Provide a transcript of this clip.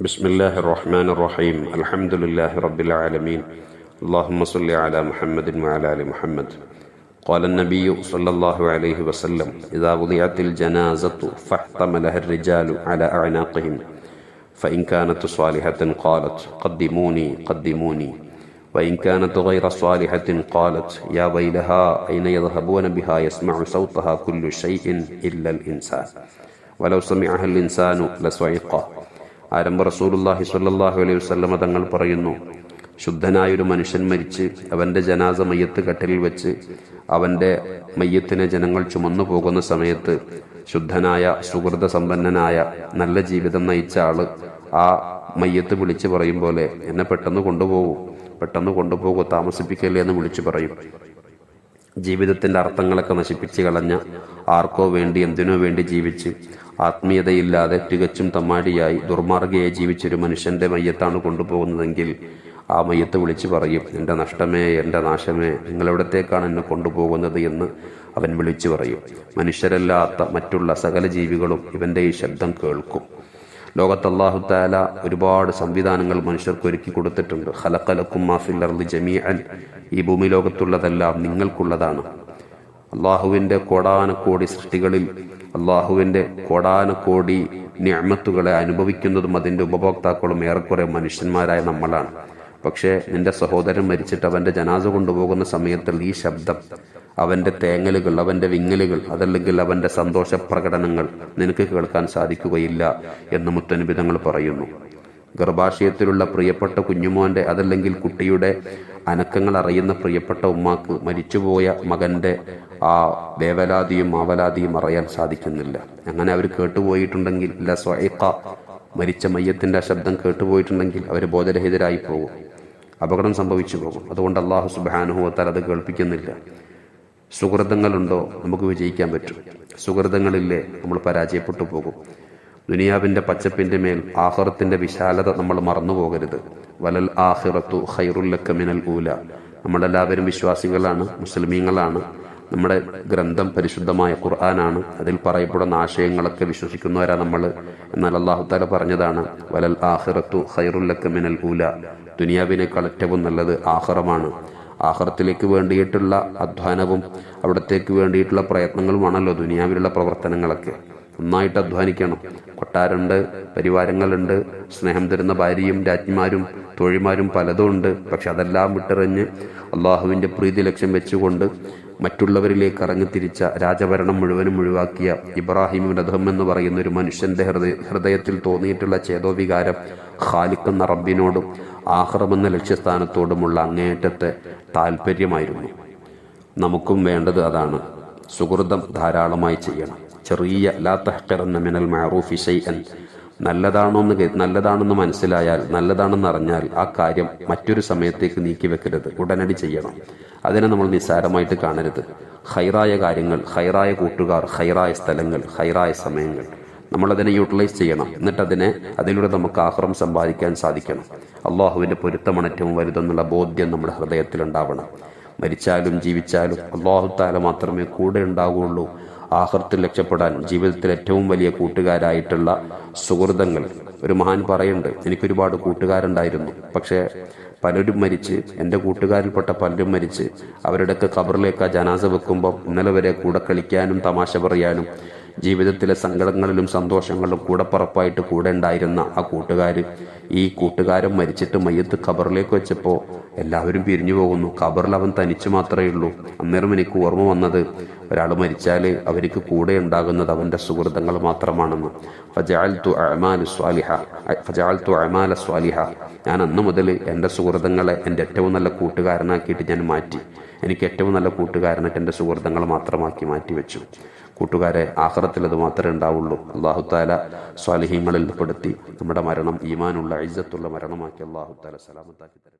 بسم الله الرحمن الرحيم. الحمد لله رب العالمين. اللهم صل على محمد وعلى آل محمد. قال النبي صلى الله عليه وسلم إذا وضعت الجنازة فاحتملها الرجال على أعناقهم. فإن كانت صالحة قالت قدموني قدموني. وإن كانت غير صالحة قالت يا ويلها أين يذهبون بها؟ يسمع صوتها كل شيء إلا الإنسان. ولو سمعها الإنسان لصعق ആരംഭ റസൂലുല്ലാഹി സ്വല്ലല്ലാഹു അലൈഹി വസ്ലമ തങ്ങൾ പറയുന്നു ശുദ്ധനായൊരു മനുഷ്യൻ മരിച്ച് അവന്റെ ജനാസ മയ്യത്ത് കട്ടിലിൽ വെച്ച് അവന്റെ മയ്യത്തിനെ ജനങ്ങൾ ചുമന്നു പോകുന്ന സമയത്ത് ശുദ്ധനായ സുഹൃത സമ്പന്നനായ നല്ല ജീവിതം നയിച്ച ആൾ ആ മയ്യത്ത് വിളിച്ചു പറയും പോലെ എന്നെ പെട്ടെന്ന് കൊണ്ടുപോകൂ പെട്ടെന്ന് കൊണ്ടുപോകൂ താമസിപ്പിക്കല്ലേ എന്ന് വിളിച്ചു പറയും. ജീവിതത്തിന്റെ അർത്ഥങ്ങളൊക്കെ നശിപ്പിച്ച് കളഞ്ഞ ആർക്കോ വേണ്ടി എന്തിനോ വേണ്ടി ജീവിച്ച് ആത്മീയതയില്ലാതെ തികച്ചും തമ്മാടിയായി ദുർമാർഗയെ ജീവിച്ചൊരു മനുഷ്യന്റെ മയ്യത്താണ് കൊണ്ടുപോകുന്നതെങ്കിൽ ആ മയ്യത്ത് വിളിച്ചു പറയും എന്റെ നഷ്ടമേ എന്റെ നാശമേ നിങ്ങളെവിടത്തേക്കാണ് എന്നെ കൊണ്ടുപോകുന്നത്? എന്ന് അവൻ വിളിച്ചു പറയും. മനുഷ്യരല്ലാത്ത മറ്റുള്ള സകല ജീവികളും ഇവന്റെ ഈ ശബ്ദം കേൾക്കും. ലോകത്ത് അള്ളാഹു താല ഒരുപാട് സംവിധാനങ്ങൾ മനുഷ്യർക്ക് ഒരുക്കി കൊടുത്തിട്ടുണ്ട്. ഹലക്കലക്കും മാഫിൽ അർദ് ജമീഅൻ. ഈ ഭൂമി ലോകത്തുള്ളതെല്ലാം നിങ്ങൾക്കുള്ളതാണ്. അള്ളാഹുവിന്റെ കോടാനക്കോടി സൃഷ്ടികളിൽ അള്ളാഹുവിന്റെ കോടാനുകോടി ഞാമത്തുകളെ അനുഭവിക്കുന്നതും അതിന്റെ ഉപഭോക്താക്കളും ഏറെക്കുറെ മനുഷ്യന്മാരായ നമ്മളാണ്. പക്ഷേ നിന്റെ സഹോദരൻ മരിച്ചിട്ട് അവന്റെ ജനാസ കൊണ്ടുപോകുന്ന സമയത്തിൽ ഈ ശബ്ദം അവന്റെ തേങ്ങലുകൾ അവന്റെ വിങ്ങലുകൾ അതല്ലെങ്കിൽ അവന്റെ സന്തോഷ പ്രകടനങ്ങൾ നിനക്ക് കേൾക്കാൻ സാധിക്കുകയില്ല എന്ന് മുത്തനുബിതങ്ങൾ പറയുന്നു. ഗർഭാശയത്തിലുള്ള പ്രിയപ്പെട്ട കുഞ്ഞുമോന്റെ അതല്ലെങ്കിൽ കുട്ടിയുടെ അനക്കങ്ങൾ അറിയുന്ന പ്രിയപ്പെട്ട ഉമ്മാക്ക് മരിച്ചുപോയ മകന്റെ ആ വേവലാതിയും ആവലാതിയും അറിയാൻ സാധിക്കുന്നില്ല. അങ്ങനെ അവർ കേട്ടുപോയിട്ടുണ്ടെങ്കിൽ ഇല്ല സ്വയക്ക മരിച്ച മയ്യത്തിന്റെ ശബ്ദം കേട്ടുപോയിട്ടുണ്ടെങ്കിൽ അവർ ബോധരഹിതരായി പോകും. അപകടം സംഭവിച്ചു പോകും. അതുകൊണ്ട് അള്ളാഹു സുബാനുഭവത്താൽ അത് കേൾപ്പിക്കുന്നില്ല. സുഹൃതങ്ങളുണ്ടോ? നമുക്ക് വിജയിക്കാൻ പറ്റും. സുഹൃതങ്ങളില്ലേ? നമ്മൾ പരാജയപ്പെട്ടു പോകും. ദുനിയാവിന്റെ പച്ചപ്പിന്റെ മേൽ ആഹ്റത്തിന്റെ വിശാലത നമ്മൾ മറന്നുപോകരുത്. വലൽ ആഹിറത്തു ഖൈറുല്ലക്ക മിനൽ ഊല. നമ്മളെല്ലാവരും വിശ്വാസികളാണ് മുസ്ലിമീങ്ങളാണ്. നമ്മുടെ ഗ്രന്ഥം പരിശുദ്ധമായ ഖുർആനാണ്. അതിൽ പറയപ്പെടുന്ന ആശയങ്ങളൊക്കെ വിശ്വസിക്കുന്നവരാ നമ്മൾ എന്നാൽ അള്ളാഹു താല പറഞ്ഞതാണ് വലൽ ആഹിറത്തു ഖൈറുല്ലക്ക മിനൽ ഊല. ദുനിയാവിനെ ഏറ്റവും നല്ലത് ആഹ്റമാണ്. ആഹ്റത്തിലേക്ക് വേണ്ടിയിട്ടുള്ള അധ്വാനവും അവിടത്തേക്ക് വേണ്ടിയിട്ടുള്ള പ്രയത്നങ്ങളുമാണല്ലോ ദുനിയാവിലുള്ള പ്രവർത്തനങ്ങളൊക്കെ. നന്നായിട്ട് അധ്വാനിക്കണം. കൊട്ടാരുണ്ട് പരിവാരങ്ങളുണ്ട് സ്നേഹം തരുന്ന ഭാര്യയും രാജ്ഞിമാരും തൊഴിമാരും പലതും ഉണ്ട്. പക്ഷെ അതെല്ലാം വിട്ടെറിഞ്ഞ് അള്ളാഹുവിന്റെ പ്രീതി ലക്ഷ്യം വെച്ചുകൊണ്ട് മറ്റുള്ളവരിലേക്ക് ഇറങ്ങിത്തിരിച്ച രാജഭരണം മുഴുവനും ഒഴിവാക്കിയ ഇബ്രാഹിം രഥം എന്ന് പറയുന്ന ഒരു മനുഷ്യന്റെ ഹൃദയ ഹൃദയത്തിൽ തോന്നിയിട്ടുള്ള ചേതോവികാരം ഖാലിക്കുന്ന റബ്ബിനോടും ആഹ്റമെന്ന ലക്ഷ്യസ്ഥാനത്തോടുമുള്ള അങ്ങേയറ്റത്തെ താല്പര്യമായിരുന്നു നമുക്കും വേണ്ടത് അതാണ്. സുഹൃതം ധാരാളമായി ചെയ്യണം. ചെറിയ ലാ തഹ്ഖിറന്ന മിനൽ മഅറൂഫി ഷൈഅൻ. നല്ലതാണോന്ന് നല്ലതാണെന്ന് മനസ്സിലായാൽ നല്ലതാണെന്ന് അറിഞ്ഞാൽ ആ കാര്യം മറ്റൊരു സമയത്തേക്ക് നീക്കി വെക്കരുത്. ഉടനടി ചെയ്യണം. അതിനെ നമ്മൾ നിസ്സാരമായിട്ട് കാണരുത്. ഹൈറായ കാര്യങ്ങൾ ഹൈറായ കൂട്ടുകാർ ഹൈറായ സ്ഥലങ്ങൾ ഹൈറായ സമയങ്ങൾ. നമ്മളതിനെ യൂട്ടിലൈസ് ചെയ്യണം. എന്നിട്ട് അതിനെ അതിലൂടെ നമുക്ക് ആഹ്റം സമ്പാദിക്കാൻ സാധിക്കണം. അള്ളാഹുവിന്റെ പൊരുത്തമണറ്റവും വലുതെന്നുള്ള ബോധ്യം നമ്മുടെ ഹൃദയത്തിൽ ഉണ്ടാവണം മരിച്ചാലും ജീവിച്ചാലും അള്ളാഹു താല മാത്രമേ കൂടെ ഉണ്ടാവുകയുള്ളൂ. ആഹർത്തിൽ രക്ഷപ്പെടാൻ ജീവിതത്തിൽ ഏറ്റവും വലിയ കൂട്ടുകാരായിട്ടുള്ള സുഹൃതങ്ങൾ. ഒരു മഹാൻ പറയുന്നുണ്ട് എനിക്കൊരുപാട് കൂട്ടുകാരുണ്ടായിരുന്നു. പക്ഷേ പലരും മരിച്ച് എന്റെ കൂട്ടുകാരിൽപ്പെട്ട പലരും മരിച്ച് അവരുടെയൊക്കെ കബറിലേക്ക് ആ ജനാസ വെക്കുമ്പോൾ ഇന്നലെ വരെ കൂടെ കളിക്കാനും തമാശ പറയാനും ജീവിതത്തിലെ സങ്കടങ്ങളിലും സന്തോഷങ്ങളിലും കൂടപ്പറപ്പായിട്ട് കൂടെ ഉണ്ടായിരുന്ന ആ കൂട്ടുകാർ ഈ കൂട്ടുകാരൻ മരിച്ചിട്ട് മയ്യത്ത് ഖബറിലേക്ക് വെച്ചപ്പോൾ എല്ലാവരും പിരിഞ്ഞു പോകുന്നു. ഖബറിൽ അവൻ തനിച്ചു മാത്രമേ ഉള്ളൂ. അന്നേരം എനിക്ക് ഓർമ്മ വന്നത് ഒരാൾ മരിച്ചാൽ അവർക്ക് കൂടെ ഉണ്ടാകുന്നത് അവന്റെ സുഹൃതങ്ങൾ മാത്രമാണെന്ന്. ഫജാൽത്തു അമാലു സ്വാലിഹ. ഫജാൽത്തു അമാല സ്വാലിഹ. ഞാൻ അന്ന് മുതൽ എന്റെ സുഹൃതങ്ങളെ എന്റെ ഏറ്റവും നല്ല കൂട്ടുകാരനാക്കിയിട്ട് ഞാൻ മാറ്റി. എനിക്ക് ഏറ്റവും നല്ല കൂട്ടുകാരനായിട്ട് എന്റെ സുഹൃതങ്ങൾ മാത്രമാക്കി മാറ്റി വെച്ചു. കൂട്ടുകാരെ ആഹ്റത്തിൽ അത് മാത്രമേ ഉണ്ടാവുള്ളൂ. അള്ളാഹു താല സ്വാലിഹീങ്ങളിൽ പെടുത്തി നമ്മുടെ മരണം ഈമാനുള്ള ഐജത്തുള്ള മരണമാക്കി അള്ളാഹു താല സലാമത്താക്കി തരട്ടെ.